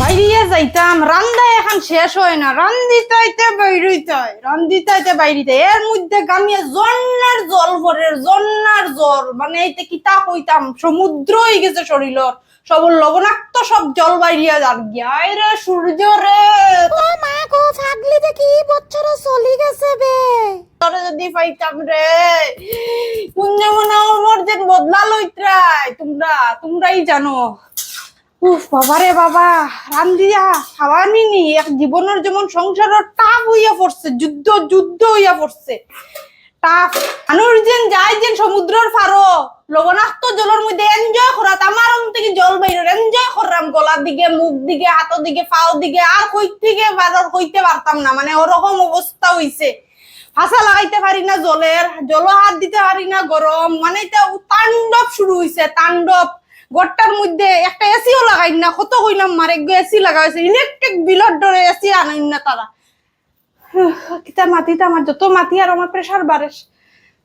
বাইরিয়ে যাইতাম রান্দা এখন শেষ হয় না। রান্দিতাইতে বাইরিতাই রান্দিতাইতে বাইরিতে এর মধ্যে গামিয়ে জন্নার জল ভরে জন্নার জল। মানে এইতে কিতা কইতাম সমুদ্র হয়ে গেছে শরীরর। সব লবণাক্ত সব জল বাইরিয়া যার গিয়া। রে সূর্য রে! ও মা গো ফাগলি দেখি বছর চলি গেছে বে! তোরে যদি পাইতাম রে! কোন যেমন আমার যে বদলা লইত্রাই তোমরা তোমরাই জানো। উফ, বাবা রে বাবা এক জীবনের যেমন টাফ হইয়া পড়ছে, যুদ্ধ যুদ্ধ হইয়া পড়ছে। টাফ। মানুষ যেন যায় যেন সমুদ্রের ফারো লবণাক্ত জলের মধ্যে এনজয় করাত আমার থেকে জল বাইর এনজয় করলাম, গলার দিকে, মুখ দিকে, হাতের দিকে, পাও দিকে, আর কই থেকে বাজার কইতে পারতাম না মানে ওরকম অবস্থা হইছে। ফাঁসা লাগাইতে পারি না জলের জল হাত দিতে পারি না গরম মানে তাণ্ডব শুরু হইছে, তাণ্ডব। গড়টার মধ্যে একটা এসিও লাগাই না, কত কইলাম মারে এসি লাগাইছে ইলেকট্রিক বিলর ডরে এসি আনাই না তারা। কিতা মাটিতে আমার যত মাটি আর আমার প্রেশার বাড়ে।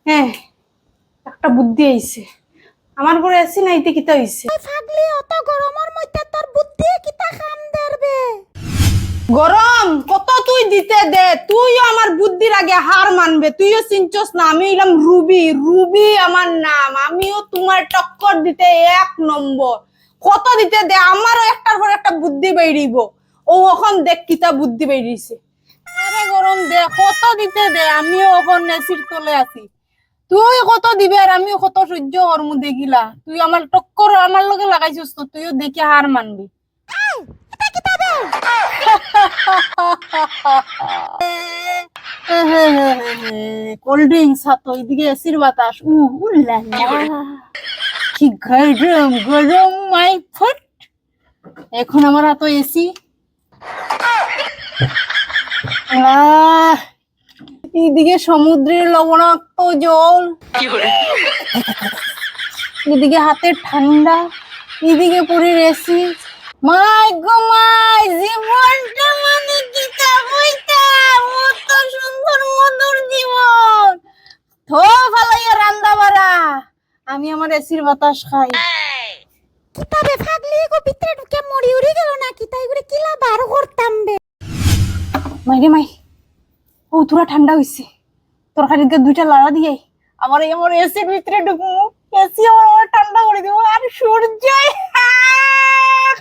হ্যাঁ একটা বুদ্ধি আইছে। আমার পরে এসি নাইতে কিতা হইছে? ফাগলি অত গরমের মধ্যে তোর বুদ্ধি কিতা কাম দেরবে? গরম, কত তুই দিতে দে? তুইও আমার বুদ্ধির আগে হার মানবে, তুইও চিনছস না, আমি হইলাম রুবি রুবি আমার নাম, আমিও তোমার টক্কর দিতে এক নম্বর। কত দিতে দে? আমারও একটার পর একটা বুদ্ধি বেরিব। ও এখন দেখ কিতা বুদ্ধি বেরিয়েছে। আরে গরম দে, কত দিতে দে? আমিও এখন নেসির তলে আছি। তুই কত দিবে আর আমিও কত সহ্য করমু দেখিলা? তুই আমার টক্কর আমার লগে লাগাইছিস তো, তুইও দেখে হার মানবি। কোল্ড ড্রিঙ্কস হাতো এদিকে এসির বাতাস। উ উল্লা কি গরম গরম মাই ফুট এখন আমার হাতো এসি এদিকে সমুদ্রের লবণাক্ত জল। এদিকে হাতের ঠান্ডা। এদিকে পুরীর এসি মাই গো মাই জীবনটা মানে কি বইতাম কত সুন্দর মধুর জীবন। থো ফালাইয়া রান্দা বাড়া। আমি আমার এসির বাতাস খাই। কিতা বে ফাগলি গো ভিতরে ঢুকে মরি উড়ি গেল না কিতা এগুলো কিলা বার করতাম বে। মাই রে মাই ও তোরা ঠান্ডা হইছে। তরকারির গায়ে দুইটা লাড়া দিয়ে আমার এই আমার এসির ভিতরে ঢুকবো এসি আমার ঠান্ডা করে দিব। আর সূর্য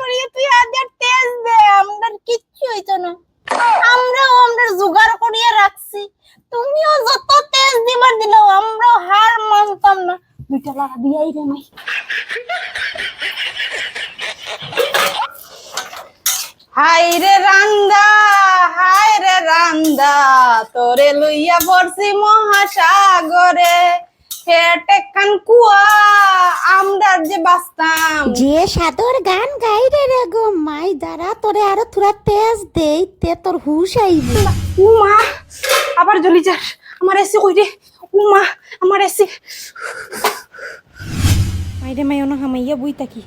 করিয়ে তুই আদের তেজ দে আমরা কিচ্ছু হইতো না। আমরাও, আমরা জোগাড় করিয়ে রাখছি। তুমিও যত তেজ দিবার দিলেও আমরাও হার মানতাম না। দুইটা লাড়া দিয়াই রে মাই। হাই রে রান্দা, হাই রে রান্দা, তোরে লইয়া পড়ছি মহাসাগরে। হেটে কান কুয়া আমরার যে বাস্তাম যে সাদর গান গাই রে গো মাই দ্বারা তোরে আরও থোড়া তেজ দেই তে তোর হুশ আইবে। উমা আবার জ্বলি যাস আমার এসে কই রে? উমা আমার এসে। মাইরে মাই অন হামাইয়া বই তাকি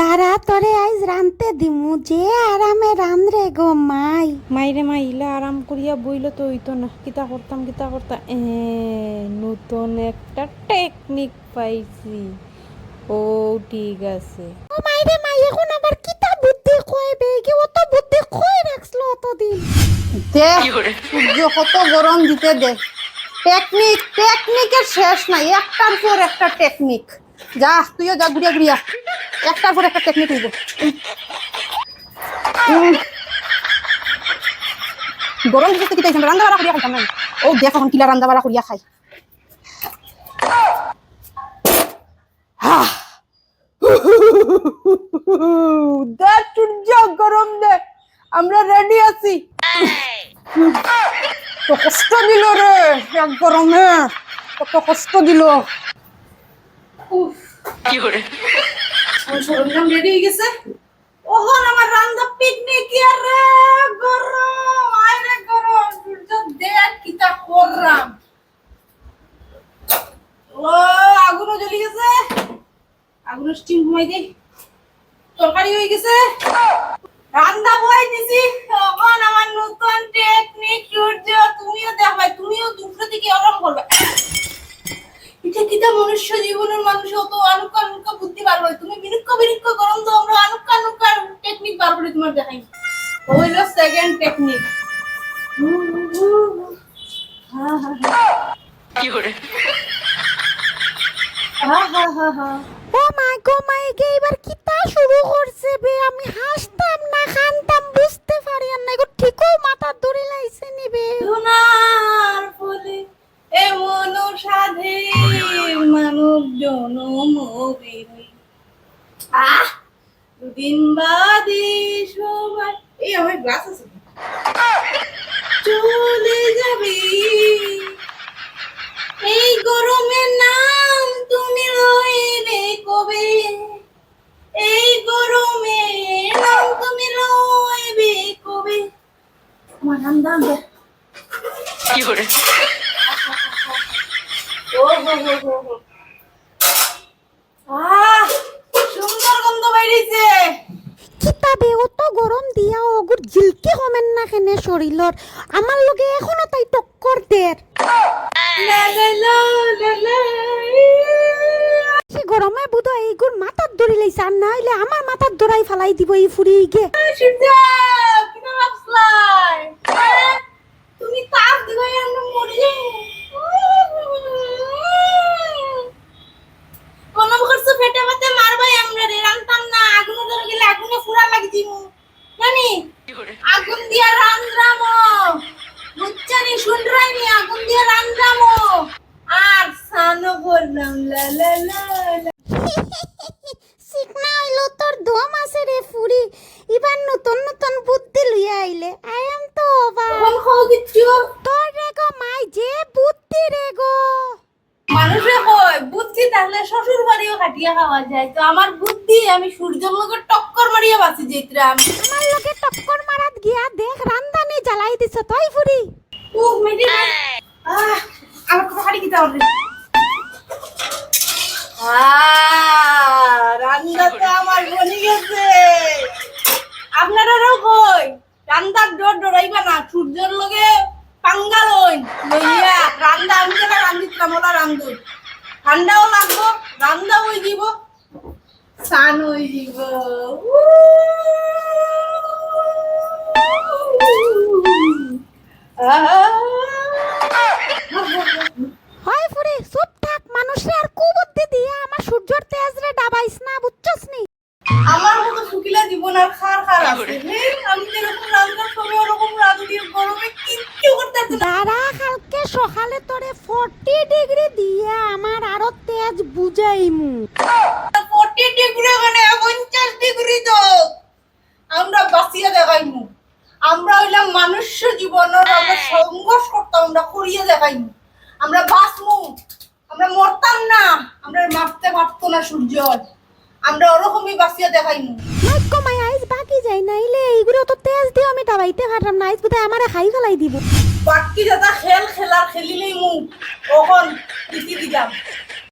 দাঁড়া তোরে আইজ রানতে দিমু। যে আরামে রান রে গো মাই। মাইরে মাই ইলা আরাম করিয়া বইল তো হইতো না। কিতা করতাম কিতা করতাম। এ নতুন একটা টেকনিক পাইছি। ও ঠিক আছে। ও মাই রে মাই এখন আবার কিতা বুদ্ধি কয় বে কি অত বুদ্ধি কই রাখছিল অতদিন? দে সূর্য কত গরম দিতে দে। টেকনিক টেকনিকের শেষ নাই। একটার পর একটা টেকনিক যা তুইও যা ঘুরিয়া ঘুরিয়া। একটার পর একটা টেকনিক হইব উম। গরম দিতে কি তাইছেন রান্না বাড়া করিয়া খাইতাম না। ও দেখ এখন কিলা রান্না বাড়া করিয়া খাই। হা। দে সূর্য গরম দে। আমরা রেডি আছি। তো কষ্ট দিল রে এক গরমে। কত কষ্ট দিল। সরঞ্জাম রেডি হয়ে গেছে। ওহন আমার রান্না পিকনিক ইয়ার রে গরম আয় রে গরম সূর্য দেখ কিতা করলাম। ও, আগুনও জ্বলি গেছে। আগুনের স্টিম ঘুমাই দে তরকারি হয়ে গেছে। রান্না বই দিছি তখন আমার নতুন টেকনিক সূর্য, তুমিও দেখবে তুমিও দুপুরে থেকে আরাম করবে। এটা কিতা মনুষ্য জীবনের মানুষ অত আনুকা আনুকা বুদ্ধি বার করে। তুমি বিনুক্ষ বিনুক্ষ গরম তো আমরা আনুকা আনুকা টেকনিক বার করে করে তোমার দেখাই হইল সেকেন্ড টেকনিক ও মাই গো মাই গে এবার কিতা শুরু করছে বে? আমি হাসতাম। আমার গ্লাস আছে চলে যাবে। এই গরমের নাম তুমি লইলে কবে? এই গরমে নাম তুমি লইবে কবে? আমার নাম দাম দে ও হো হো হো হো। আহ, সুন্দর গন্ধ বাইরেছে কিতা বে অত গরম দিয়া অগুর জিলকি হমেন না কেনে শরীরর আমার লগে এখনও তাই টক্কর দের। সে গরমে বুধ এইগুর মাথার ধরে লাইছে আর না হইলে আমার মাথার ধরাই ফালাই দিব এই ফুরি গে সূর্য, কিনা ভাবছলাই? হ্যাঁ? তুমি তাপ দিবে আমরা মরে যাব। কোনো করছ ফেটে ফেটে মারবাই আমরা রে রান্তাম না আগুনে ধরে গেলে আগুনে ফুরা লাগি দিমু জানি আগুন দিয়া রান্দ্রামো বুচ্চানি শুনরাইনি আগুন দিয়া রান্দ্রামো আর সানো করলাম লা লা লা লা। শিখনা হইল তোর দম আছে রে ফুরি এবার নতুন নতুন বুদ্ধি লইয়া আইলে। আই এম তো অবাক তোর রে গো মাই যে বুদ্ধি রে গো। মানুষে কয় বুদ্ধি থাকলে শ্বশুর বাড়িও কাটিয়ে খাওয়া যায়। তো আমার বুদ্ধি আমি সূর্যের লোকে টক্কর মারিয়া বাঁচি যেতাম আমার লগে টক্কর মারাত গিয়া দেখ রান্দানি জ্বালাই দিছ তাই ফুরি ও মেরি আহ আমার কথা হারি কিতা হবে রান্নাতে আমার বনি গেছে আপনারাও কই রান্দার ডর ডরাইবা না সূর্যের লগে পাঙ্গা লইন লইয়া রান্দা, আমি যেটা রান্ধিতাম ওটা রান্ধ ঠান্ডাও লাগবো রান্দা হই দিব সান হই দিব হয় বুঝাইমু 40 ডিগ্রি ওখানে 50 ডিগ্রি তো। আমরা বাঁচিয়ে দেখাইমু। আমরা হইলাম মানুষ্য জীবনের আমরা সংঘর্ষ করতাম আমরা করিয়ে দেখাইমু। আমরা বাঁচমু। আমরা মরতাম না। আমরা মারতে পারতো না সূর্য। আমরা ওরকমই বাঁচিয়ে দেখাইমু। নাইকো মাই আইস বাকি যাই নাইলে এইগুলো তো তেজ দিয়ে আমি ডাবাইতে পারলাম না। আইস বোধহয় আমারে খাই ফেলাই দিব। বাকি দাদা খেল খেলার খেলিলেই মু কখন দিদি দিলাম।